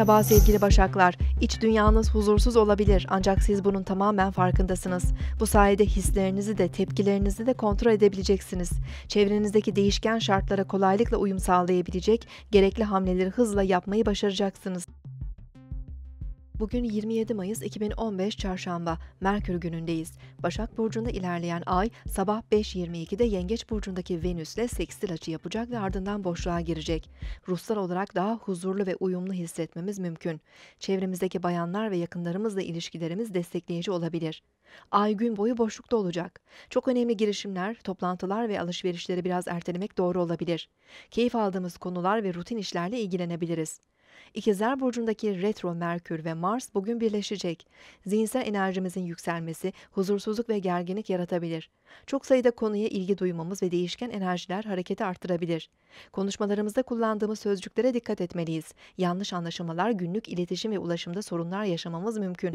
Merhaba sevgili Başaklar. İç dünyanız huzursuz olabilir ancak siz bunun tamamen farkındasınız. Bu sayede hislerinizi de tepkilerinizi de kontrol edebileceksiniz. Çevrenizdeki değişken şartlara kolaylıkla uyum sağlayabilecek, gerekli hamleleri hızla yapmayı başaracaksınız. Bugün 27 Mayıs 2015 Çarşamba, Merkür günündeyiz. Başak Burcu'nda ilerleyen ay sabah 5.22'de Yengeç Burcu'ndaki Venüs'le sekstil açı yapacak ve ardından boşluğa girecek. Ruhsal olarak daha huzurlu ve uyumlu hissetmemiz mümkün. Çevremizdeki bayanlar ve yakınlarımızla ilişkilerimiz destekleyici olabilir. Ay gün boyu boşlukta olacak. Çok önemli girişimler, toplantılar ve alışverişleri biraz ertelemek doğru olabilir. Keyif aldığımız konular ve rutin işlerle ilgilenebiliriz. İkizler Burcu'ndaki retro Merkür ve Mars bugün birleşecek. Zihinsel enerjimizin yükselmesi, huzursuzluk ve gerginlik yaratabilir. Çok sayıda konuya ilgi duymamız ve değişken enerjiler hareketi arttırabilir. Konuşmalarımızda kullandığımız sözcüklere dikkat etmeliyiz. Yanlış anlaşılmalar, günlük iletişim ve ulaşımda sorunlar yaşamamız mümkün.